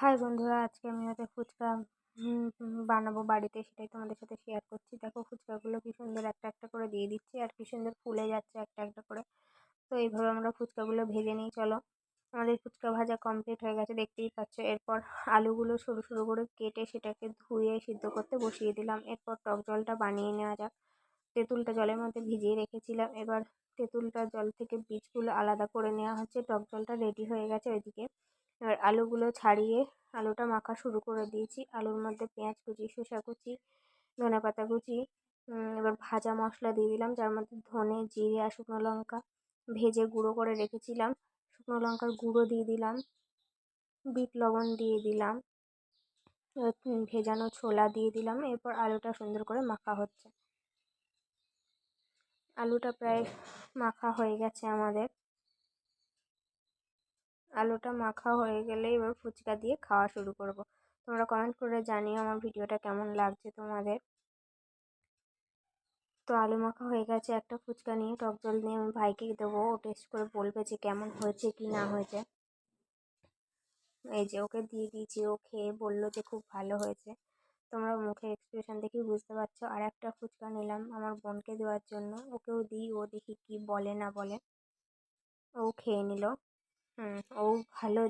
High বন্ধুরা, আজকে আমি হচ্ছে ফুচকা বানাবো বাড়িতে, সেটাই তোমাদের সাথে শেয়ার করছি। দেখো ফুচকাগুলো কি সুন্দর একটা একটা করে দিয়ে দিচ্ছি, আর কি সুন্দর ফুলে যাচ্ছে একটা একটা করে। তো এইভাবে আমরা ফুচকাগুলো ভেজে নিই, চলো। আমাদের ফুচকা ভাজা কমপ্লিট হয়ে গেছে, দেখতেই পাচ্ছ। এরপর আলুগুলো সরু সরু করে কেটে সেটাকে ধুয়ে সিদ্ধ করতে বসিয়ে দিলাম। এরপর টক জলটা বানিয়ে নেওয়া যাক। তেঁতুলটা জলের মধ্যে ভিজিয়ে রেখেছিলাম। এবার তেঁতুলটা জল থেকে বীজগুলো আলাদা করে নেওয়া হচ্ছে। টক জলটা রেডি হয়ে গেছে ওইদিকে। এবার আলুগুলো ছাড়িয়ে আলুটা মাখা শুরু করে দিয়েছি। আলুর মধ্যে পেঁয়াজ কুচি, শসা কুচি, ধনে পাতা কুচি এবার ভাজা মশলা দিয়ে দিলাম, যার মধ্যে ধনে, জিরে আর শুকনো লঙ্কা ভেজে গুঁড়ো করে রেখেছিলাম। শুকনো লঙ্কার গুঁড়ো দিয়ে দিলাম, বিট লবণ দিয়ে দিলাম ভেজানো ছোলা দিয়ে দিলাম, এরপর আলুটা সুন্দর করে মাখা হচ্ছে। আলুটা প্রায় মাখা হয়ে গেছে আমাদের। আলুটা মাখা হয়ে গেলে এবার ফুচকা দিয়ে খাওয়া শুরু করব। তোমরা কমেন্ট করে জানিও আমার ভিডিওটা কেমন লাগছে তোমাদের। তো আলু মাখা হয়ে গেছে, একটা ফুচকা নিয়ে টক জল নিয়ে আমি ভাইকে দেবো। ও টেস্ট করে বলবে যে কেমন হয়েছে, কি না হয়েছে। এই যে ওকে দিয়ে দিয়েছি, ও খেয়ে বলল যে খুব ভালো হয়েছে। তোমরা মুখের এক্সপ্রেশন দেখেই বুঝতে পারছ। আর একটা ফুচকা নিলাম আমার বোনকে দেওয়ার জন্য। ওকেও দিই, ও দেখি কি বলে না বলে। ও খেয়ে নিল। ও ভালো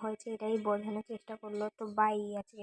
হয়েছে এটাই বোঝানোর চেষ্টা করল। তো বাই আজকে